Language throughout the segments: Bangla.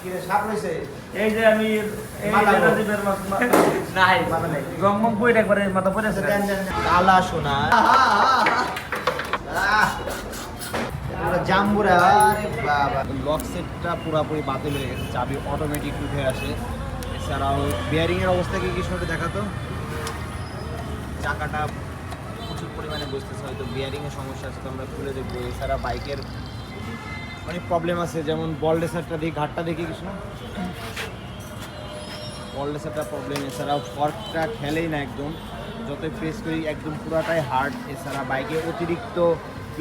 এই যে আমি এই মাথা যে বড়। রাজীবের মা- মা- নাই মাথা নাই। রং মং বইটা একবারে মাথা আছে। কালা সোনা জাম্বুরা লক সেটটা পুরোপুরি বাতিল হয়ে গেছে চাবি অটোমেটিক উঠে আসে। এছাড়াও বিয়ারিং এর অবস্থা কি কিছু দেখাতো চাকাটা প্রচুর পরিমাণে বসতেছে হয়তো বিয়ারিং এর সমস্যা আছে তো আমরা খুলে দেখব। এছাড়া বাইকের অনেক প্রবলেম আছে, যেমন বল রেসারটা দেখি, ঘাটটা দেখি কিছু না? বল রেসারটা প্রবলেম এছাড়াও ফর্কটা খেলেই না একদম। যতই প্রেস করি, একদম পুরাটাই হার্ড এছাড়া বাইকে অতিরিক্ত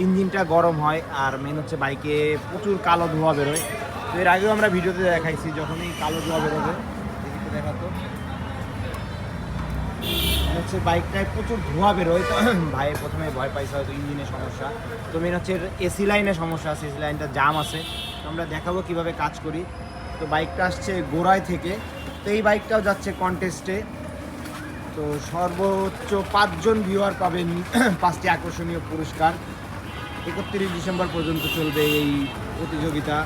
ইঞ্জিনটা গরম হয়, আর মেন হচ্ছে বাইকে প্রচুর কালো ধোঁয়া বেরোয়। তো এর আগেও আমরা ভিডিওতে দেখাইছি, যখনই কালো ধোঁয়া বেরোবে দেখাতো। হচ্ছে বাইকটায় প্রচুর ধোঁয়া বেরোয়। তো ভাই প্রথমে ভয় পাইছে হয়তো ইঞ্জিনের সমস্যা। তো মেন হচ্ছে এসি লাইনের সমস্যা আছে এসি লাইনটা জাম আছে। আমরা দেখাবো কীভাবে কাজ করি। তো বাইকটা আসছে গোড়ায় থেকে। তো এই বাইকটাও যাচ্ছে কন্টেস্টে তো সর্বোচ্চ পাঁচজন ভিউয়ার পাবেন পাঁচটি আকর্ষণীয় পুরস্কার। একত্রিশ ডিসেম্বর পর্যন্ত চলবে এই প্রতিযোগিতা।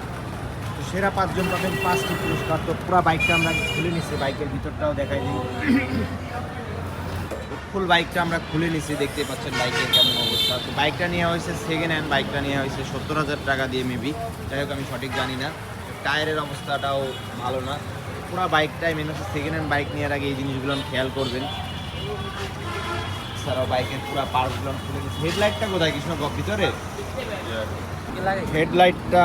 তো সেরা পাঁচজন পাবেন পাঁচটি পুরস্কার। তো পুরো বাইকটা আমরা খুলে নিচ্ছি, বাইকের ভিতরটাও দেখাই দিই। ফুল বাইকটা আমরা খুলে নিছি দেখতে পাচ্ছেন বাইকের কেমন অবস্থা। তো বাইকটা নেওয়া হয়েছে সেকেন্ড হ্যান্ড বাইকটা নেওয়া হয়েছে সত্তর হাজার টাকা দিয়ে মেবি যাই হোক, আমি সঠিক জানি না। টায়ারের অবস্থাটাও ভালো না। পুরো বাইকটাই মেন হচ্ছে সেকেন্ড হ্যান্ড বাইক নেওয়ার আগে এই জিনিসগুলো খেয়াল করবেন। এছাড়াও বাইকের পুরো পার্টসগুলো খুলে নিচ্ছি হেডলাইটটা কোথায় কৃষ্ণ ভিতরে হেডলাইটটা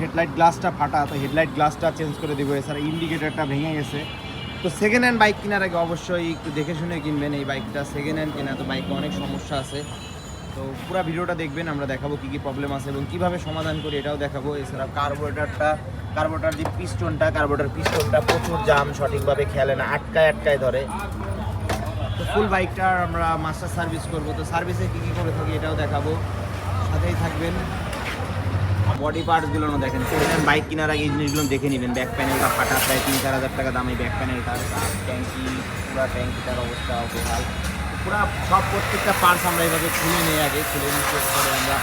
হেডলাইট গ্লাসটা ফাটা, তো হেডলাইট গ্লাসটা চেঞ্জ করে দেবো। এছাড়া ইন্ডিকেটরটা ভেঙে গেছে। তো সেকেন্ড হ্যান্ড বাইক কেনার আগে অবশ্যই একটু দেখে শুনে কিনবেন এই বাইকটা সেকেন্ড হ্যান্ড কেনা তো বাইকে অনেক সমস্যা আছে। তো পুরো ভিডিওটা দেখবেন, আমরা দেখাবো কী কী প্রবলেম আছে এবং কীভাবে সমাধান করি এটাও দেখাবো। এছাড়া কার্বোরেটারটা কার্বোরেটার যে পিস্টনটা কার্বোরেটার পিস্টনটা প্রচুর জাম সঠিকভাবে খেলে না, আটকায় আটকায় ধরে। তো ফুল বাইকটার আমরা মাস্টার সার্ভিস করব। তো সার্ভিসে কী কী করে থাকি এটাও দেখাবো। সাথেই থাকবেন। বডি পার্টসগুলো দেখেন। সেকেন্ড বাইক কেনার আগে এই জিনিসগুলো দেখে নেবেন। ব্যাক প্যানেলটা ফাটা, প্রায় তিন চার হাজার টাকা দামে ব্যাক প্যানেলটার আর ট্যাঙ্কি পুরো ট্যাঙ্কিটার অবস্থা বেহাল। পুরো সব প্রত্যেকটা পার্টস আমরা এইভাবে খুলে নিয়ে আগে, খুলে নিয়ে করে আমরা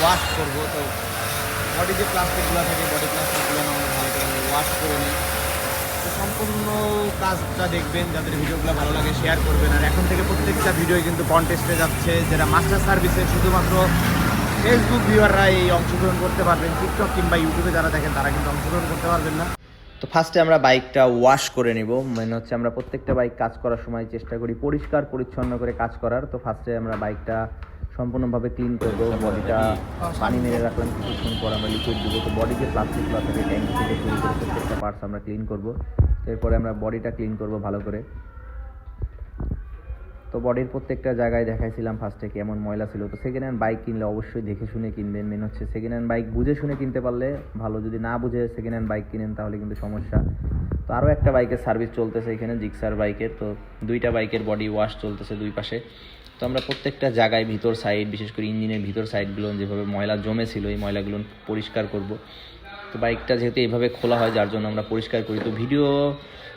ওয়াশ করব। তো বডি যে প্লাস্টিকগুলো থাকে বডি প্লাস্টিকগুলো আমরা ভালো করে ওয়াশ করে নিই। তো সম্পূর্ণ কাজটা দেখবেন, যাদের ভিডিওগুলো ভালো লাগে শেয়ার করবেন। আর এখন থেকে প্রত্যেকটা ভিডিও কিন্তু কন্টেস্টে যাচ্ছে, যেটা মাস্টার সার্ভিসে শুধুমাত্র ফেসবুক ভিউয়াররা এই অংশগ্রহণ করতে পারবেন টিকটক কিংবা ইউটিউবে যারা দেখেন, তারা কিন্তু অংশগ্রহণ করতে পারবেন না। তো ফার্স্টে আমরা বাইকটা ওয়াশ করে নিব। মানে হচ্ছে আমরা প্রত্যেকটা বাইক কাজ করার সময় চেষ্টা করি পরিষ্কার, পরিচ্ছন্ন করে কাজ করার। তো ফার্স্টে আমরা বাইকটা সম্পূর্ণভাবে ক্লিন করব বডিটা পানি মেরে রাখলাম, কিছুক্ষণ পর আমরা লিকুইড দেবো। তো বডি যে প্লাস্টিকগুলো থাকে ট্যাঙ্কি থেকে শুরু করে প্রত্যেকটা পার্টস আমরা ক্লিন করব। এরপরে আমরা বডিটা ক্লিন করব ভালো করে। তো বডির প্রত্যেকটা জায়গায় দেখাইছিলাম ফার্স্টে কেমন ময়লা ছিল। তো সেকেন্ড হ্যান্ড বাইক কিনলে অবশ্যই দেখে শুনে কিনবেন। মেন হচ্ছে সেকেন্ড হ্যান্ড বাইক বুঝে শুনে কিনতে পারলে ভালো। যদি না বুঝে সেকেন্ড হ্যান্ড বাইক কিনেন তাহলে কিন্তু সমস্যা। তো আরও একটা বাইকের সার্ভিস চলতেছে এখানে জিক্সার বাইকের তো দুইটা বাইকের বডি ওয়াশ চলতেছে দুই পাশে। তো আমরা প্রত্যেকটা জায়গায় ভিতর সাইড বিশেষ করে ইঞ্জিনের ভিতর সাইডগুলো যেভাবে ময়লা জমে ছিল এই ময়লাগুলো পরিষ্কার করব। তো বাইকটা যেহেতু এইভাবে খোলা হয়, যার জন্য আমরা পরিষ্কার করি। তো ভিডিও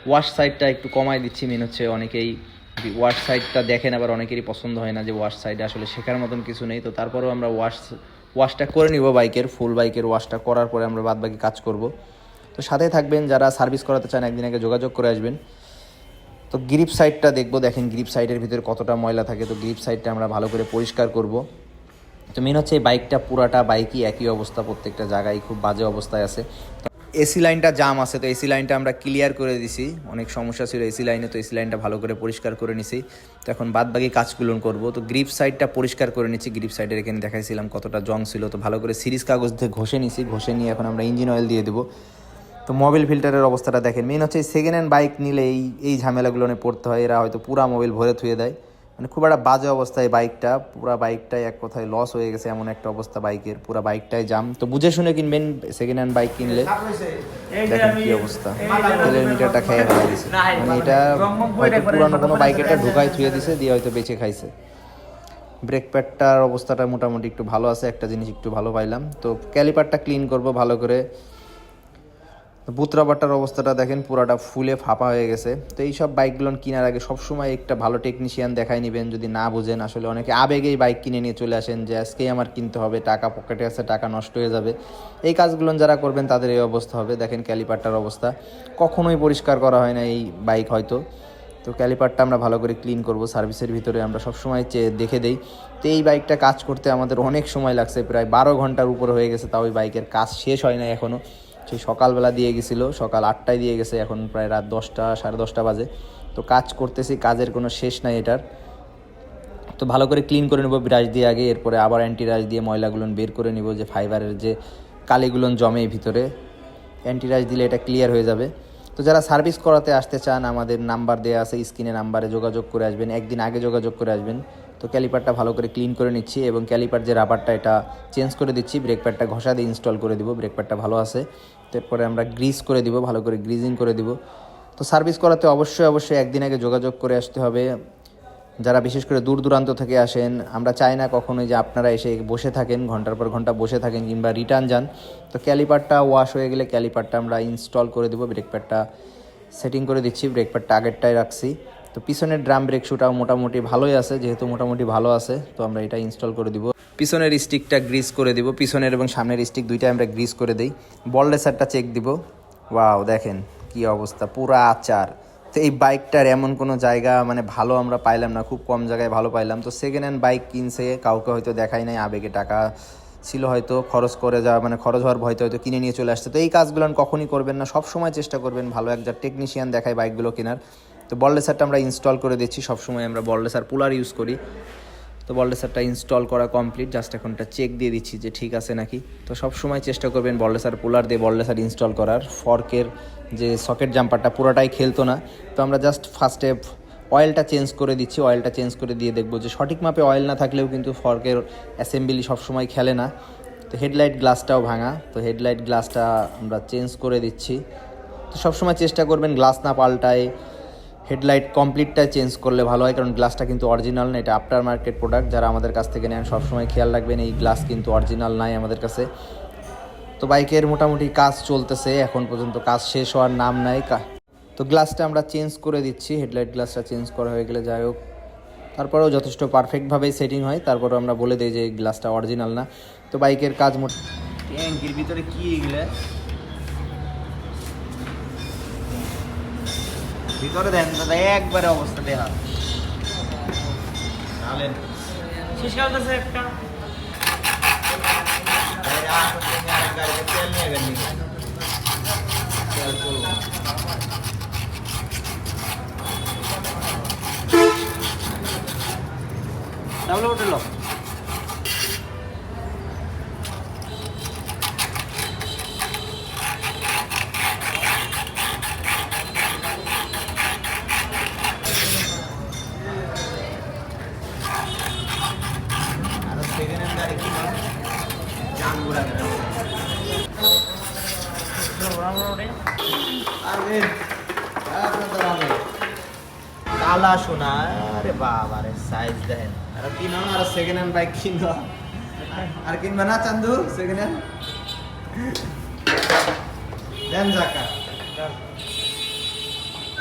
ওয়াশ সাইডটা একটু কমায় দিচ্ছি। মেন হচ্ছে অনেকেই ওয়াশ সাইডটা দেখেন আবার অনেকেরই পছন্দ হয় না যে ওয়াশ সাইডে আসলে শেখার মতন কিছু নেই। তো তারপরেও আমরা ওয়াশ ওয়াশটা করে নিব বাইকের ফুল বাইকের ওয়াশটা করার পরে আমরা বাদ বাকি কাজ করব। তো সাথে থাকবেন, যারা সার্ভিস করাতে চান একদিন আগে যোগাযোগ করে আসবেন। তো গ্রিপ সাইডটা দেখব, দেখেন গ্রিপ সাইডের ভিতরে কতটা ময়লা থাকে। তো গ্রিপ সাইডটা আমরা ভালো করে পরিষ্কার করব। তো মেন হচ্ছে এই বাইকটা পুরাটা বাইকই একই অবস্থা প্রত্যেকটা জায়গায়, খুব বাজে অবস্থায় আছে। এসি লাইনটা জাম আছে, তো এসি লাইনটা আমরা ক্লিয়ার করে দিছি। অনেক সমস্যা ছিল এসি লাইনে, তো এসি লাইনটা ভালো করে পরিষ্কার করে নিছি। তো এখন বাদ বাকি কাজগুলো করব। তো গ্রিপ সাইডটা পরিষ্কার করে নিচ্ছি গ্রিপ সাইডের এখানে দেখাইছিলাম কতটা জং ছিল। তো ভালো করে সিরিজ কাগজ দিয়ে ঘষে নিছি, ঘষে নিয়ে এখন আমরা ইঞ্জিন অয়েল দিয়ে দেবো। তো মোবিল ফিল্টারের অবস্থাটা দেখেন। মেন হচ্ছে সেকেন্ড হ্যান্ড বাইক নিলে এই এই ঝামেলাগুলো নিয়ে পড়তে হয়। এরা হয়তো পুরা মোবিল ভরে থুয়ে দেয়। মানে খুব একটা বাজে অবস্থায় বাইকটা পুরা বাইকটাই এক কথায় লস হয়ে গেছে এমন একটা অবস্থা বাইকের পুরা বাইকটাই জাম তো বুঝে শুনে কিনবেন সেকেন্ড হ্যান্ড বাইক কিনলে দেখেন কি অবস্থা তেলের মিটারটা খেয়ে ফেলে দিছে মানে এটা হয়তো পুরানো কোনো বাইক। এটা ঢুকাই থুয়ে দিছে দিয়ে হয়তো বেঁচে খাইছে ব্রেক প্যাডটার অবস্থাটা মোটামুটি একটু ভালো আছে একটা জিনিস একটু ভালো পাইলাম তো ক্যালিপারটা ক্লিন করব ভালো করে বুতরাবাটার অবস্থাটা দেখেন, পুরাটা ফুলে ফাঁপা হয়ে গেছে। তো এই সব বাইকগুলো কেনার আগে সবসময় একটা ভালো টেকনিশিয়ান দেখাই নেবেন, যদি না বোঝেন। আসলে অনেকে আবেগেই বাইক কিনে নিয়ে চলে আসেন যে, আজকেই আমার কিনতে হবে, টাকা পকেটে আছে, টাকা নষ্ট হয়ে যাবে। এই কাজগুলো যারা করবেন, তাদের এই অবস্থা হবে। দেখেন ক্যালিপারটার অবস্থা। কখনোই পরিষ্কার করা হয় না এই বাইক হয়তো। তো ক্যালিপারটা আমরা ভালো করে ক্লিন করব, সার্ভিসের ভিতরে আমরা সবসময় চেয়ে দেখে দেই। তো এই বাইকটা কাজ করতে আমাদের অনেক সময় লাগছে, প্রায় বারো ঘণ্টার উপর হয়ে গেছে, তাও ওই বাইকের কাজ শেষ হয় না এখনও সেই সকালবেলা দিয়ে গেছিল, সকাল আটটায় দিয়ে গেছে, এখন প্রায় রাত দশটা, সাড়ে দশটা বাজে। তো কাজ করতেছি, কাজের কোনো শেষ নাই এটার। তো ভালো করে ক্লিন করে নেব ব্রাশ দিয়ে আগে, এরপরে আবার অ্যান্টি রাশ দিয়ে ময়লাগুলো বের করে নিব যে ফাইবারের যে কালিগুলো জমে ভিতরে। অ্যান্টি রাশ দিলে এটা ক্লিয়ার হয়ে যাবে। তো যারা সার্ভিস করাতে আসতে চান, আমাদের নাম্বার দেওয়া আছে, স্ক্রিনে নাম্বারে যোগাযোগ করে আসবেন, একদিন আগে যোগাযোগ করে আসবেন। তো ক্যালিপারটা ভালো করে ক্লিন করে নিচ্ছি এবং ক্যালিপার যে রাবারটা, এটা চেঞ্জ করে দিচ্ছি। ব্রেক প্যাডটা ঘষা দিয়ে ইনস্টল করে দিব, ব্রেক প্যাডটা ভালো আছে। তারপরে আমরা গ্রিস করে দিব, ভালো করে গ্রিজিং করে দিব। তো সার্ভিস করাতে অবশ্যই অবশ্যই একদিন আগে যোগাযোগ করে আসতে হবে। যারা বিশেষ করে দূর দূরান্ত থেকে আসেন, আমরা চাই না কখনোই যে আপনারা এসে বসে থাকেন, ঘণ্টার পর ঘণ্টা বসে থাকেন কিংবা রিটার্ন যান। তো ক্যালিপারটা ওয়াশ হয়ে গেলে ক্যালিপারটা আমরা ইনস্টল করে দেবো, ব্রেক প্যাডটা সেটিং করে দিচ্ছি, ব্রেক প্যাডটা আগেরটাই রাখছি। তো পিছনের ড্রাম ব্রেক শুটাও মোটামুটি ভালোই আছে, যেহেতু মোটামুটি ভালো আছে, তো আমরা এটা ইনস্টল করে দিব। পিছনের স্টিকটা গ্রিস করে দিব, পিছনের এবং সামনের স্টিক দুইটা আমরা গ্রিস করে দিই। বল রেসারটা চেক দিব। ওয়াও দেখেন কি অবস্থা, পুরা আচার। তো এই বাইকটার এমন কোনো জায়গা মানে ভালো আমরা পাইলাম না, খুব কম জায়গায় ভালো পাইলাম। তো সেকেন্ড হ্যান্ড বাইক কিনছে, কাউকে হয়তো দেখাই নাই, আবেগে টাকা ছিল হয়তো, খরচ করে যাওয়া মানে খরচ হওয়ার ভয়তে হয়তো কিনে নিয়ে চলে আসছে। তো এই কাজগুলো কখনই করবেন না সব সময় চেষ্টা করবেন ভালো একজন টেকনিশিয়ান দেখায় বাইকগুলো কেনার। তো বললেসারটা আমরা ইনস্টল করে দিচ্ছি, সবসময় আমরা বললেসার পুলার ইউজ করি। তো বললেসারটা ইনস্টল করা কমপ্লিট জাস্ট এখন একটা চেক দিয়ে দিচ্ছি যে ঠিক আছে নাকি। তো সব সময় চেষ্টা করবেন বললেসার পুলার দিয়ে বললেসার ইনস্টল করার। ফর্কের যে সকেট জাম্পারটা পুরোটাই খেলতো না। তো আমরা জাস্ট ফার্স্টে অয়েলটা চেঞ্জ করে দিচ্ছি অয়েলটা চেঞ্জ করে দিয়ে দেখব যে সঠিক মাপে অয়েল না থাকলেও কিন্তু ফর্কের অ্যাসেম্বলি সবসময় খেলে না। তো হেডলাইট গ্লাসটাও ভাঙা, তো হেডলাইট গ্লাসটা আমরা চেঞ্জ করে দিচ্ছি। তো সবসময় চেষ্টা করবেন গ্লাস না পাল্টায়। হেডলাইট কমপ্লিটটা চেঞ্জ করলে ভালো হয়, কারণ গ্লাসটা কিন্তু অরিজিনাল না, এটা আফটার মার্কেট প্রোডাক্ট যারা আমাদের কাছ থেকে নেন, সবসময় খেয়াল রাখবেন, এই গ্লাস কিন্তু অরিজিনাল নাই আমাদের কাছে। তো বাইকের মোটামুটি কাজ চলতেছে, এখন পর্যন্ত কাজ শেষ হওয়ার নাম নাই। তো গ্লাসটা আমরা চেঞ্জ করে দিচ্ছি, হেডলাইট গ্লাসটা চেঞ্জ করা হয়ে গেলে যাই হোক। তারপরেও যথেষ্ট পারফেক্টভাবেই সেটিং হয়, তারপরেও আমরা বলে দিই যে গ্লাসটা অরিজিনাল না। তো বাইকের কাজ মোট ট্যাঙ্কির ভিতরে কী এগুলো ভিতরে দেন দাদা একবারে অবস্থা দেখা তাহলে শেষ কাছে একটা। তেল নিয়ে গেলি তেল চলবো তাহলে উঠে লো আর সেকেন্ড হ্যান্ড গাড়ি কি জান বুড়া আরে কালা সোনা আরে বাবা রে সাইজ দেখেন। আর কিনো, আর সেকেন্ড হ্যান্ড বাইক কিনো। আর কিনবে না চান্দু সেকেন্ড হ্যান্ড জাকা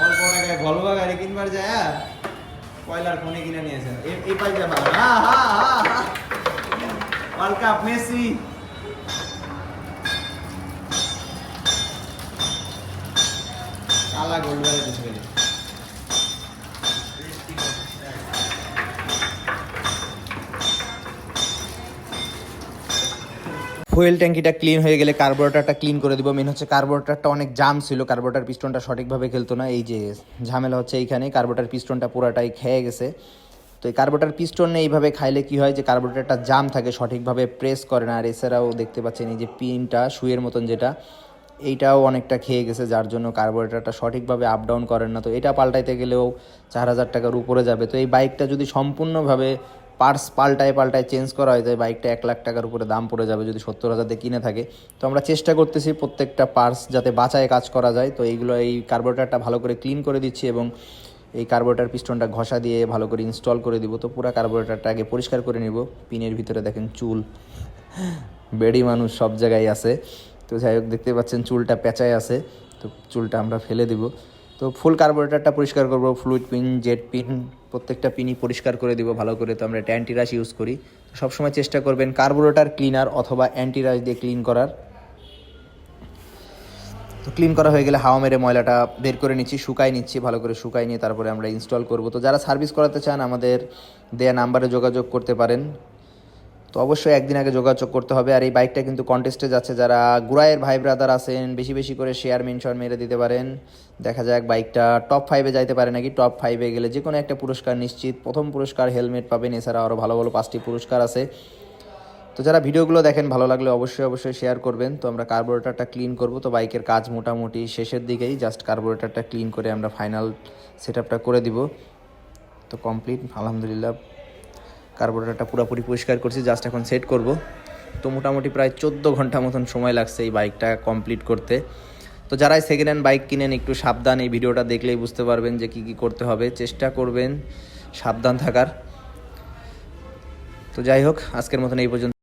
অল্প টাকায় ভলভো গাড়ি যায় হ্যাঁ? কয়লার ফোনে কিনে নিয়েছেন এই- এই পাই যাবা হা হা হা। ওয়ার্ল্ড কাপ মেসি কালা গোল্ড বারে কিছু গেলে ফুয়েল ট্যাঙ্কিটা ক্লিন হয়ে গেলে কার্বোরেটারটা ক্লিন করে দিব। মেন হচ্ছে কার্বোরেটারটা অনেক জাম ছিল, কার্বোরেটার পিস্টনটা সঠিকভাবে খেলতো না। এই যে ঝামেলা হচ্ছে এইখানে, কার্বোরেটার পিস্টনটা পুরাটাই খেয়ে গেছে। তো এই কার্বোরেটার পিস্টন এইভাবে খাইলে কি হয় যে কার্বোরেটারটা জাম থাকে, সঠিকভাবে প্রেস করে না। আর এছাড়াও দেখতে পাচ্ছেন এই যে পিনটা শুয়ের মতন যেটা এইটাও অনেকটা খেয়ে গেছে, যার জন্য কার্বোরেটারটা সঠিকভাবে আপ ডাউন করেন না। তো এটা পাল্টাইতে গেলেও চার হাজার টাকার উপরে যাবে। তো এই বাইকটা যদি সম্পূর্ণভাবে পার্টস পাল্টায় পাল্টায় চেঞ্জ করা হয় তাই বাইকটা এক লাখ টাকার উপরে দাম পড়ে যাবে যদি সত্তর হাজার দিয়ে কিনে থাকে। তো আমরা চেষ্টা করতেছি প্রত্যেকটা পার্টস যাতে বাঁচায় কাজ করা যায়। তো এইগুলো, এই কার্বোরেটারটা ভালো করে ক্লিন করে দিচ্ছি এবং এই কার্বোরেটার পিস্টনটা ঘষা দিয়ে ভালো করে ইনস্টল করে দিব। তো পুরো কার্বোরেটারটা আগে পরিষ্কার করে নিব। পিনের ভিতরে দেখেন চুল। বেড়ি মানুষ সব জায়গায় আছে। তো যাই হোক দেখতে পাচ্ছেন চুলটা পেঁচায় আছে। তো চুলটা আমরা ফেলে দিব। তো ফুল কার্বোরেটারটা পরিষ্কার করব ফ্লুইড পিন জেট পিন প্রত্যেকটা পিনই পরিষ্কার করে দিব ভালো করে। তো আমরা একটা অ্যান্টিরাশ ইউজ করি। সবসময় চেষ্টা করবেন কার্বোরেটার ক্লিনার অথবা অ্যান্টিরাশ দিয়ে ক্লিন করার। তো ক্লিন করা হয়ে গেলে হাওয়া মেরে ময়লাটা বের করে নিচ্ছি শুকাই নিচ্ছি, ভালো করে শুকাই নিয়ে তারপরে আমরা ইনস্টল করব। তো যারা সার্ভিস করাতে চান, আমাদের দেয়া নাম্বারে যোগাযোগ করতে পারেন। তো অবশ্যই একদিন আগে যোগাযোগ করতে হবে। আর এই বাইকটা কিন্তু কন্টেস্টে যাচ্ছে যারা গুড়াইয়ের ভাই ব্রাদার আছেন, বেশি বেশি করে শেয়ার মেনশন মেরে দিতে পারেন। দেখা যাক বাইকটা টপ ফাইভে যাইতে পারে নাকি টপ ফাইভে গেলে যে কোনো একটা পুরস্কার নিশ্চিত। প্রথম পুরস্কার হেলমেট পাবেন, এছাড়া আরও ভালো ভালো পাঁচটি পুরস্কার আছে। তো যারা ভিডিওগুলো দেখেন, ভালো লাগলে অবশ্যই অবশ্যই শেয়ার করবেন। তো আমরা কার্বোরেটারটা ক্লিন করব। তো বাইকের কাজ মোটামুটি শেষের দিকেই জাস্ট কার্বোরেটারটা ক্লিন করে আমরা ফাইনাল সেট করে দিব। তো কমপ্লিট আলহামদুলিল্লাহ। কার্বোরেটারটা পুরোপুরি পরিষ্কার করছি জাস্ট এখন সেট করব। তো মোটামুটি প্রায় চোদ্দ ঘণ্টা মতন সময় লাগছে এই বাইকটা কমপ্লিট করতে। তো যারাই সেকেন্ড হ্যান্ড বাইক কিনেন, একটু সাবধান এই ভিডিওটা দেখলেই বুঝতে পারবেন যে কী কী করতে হবে। চেষ্টা করবেন সাবধান থাকার। তো যাই হোক, আজকের মতন এই পর্যন্ত।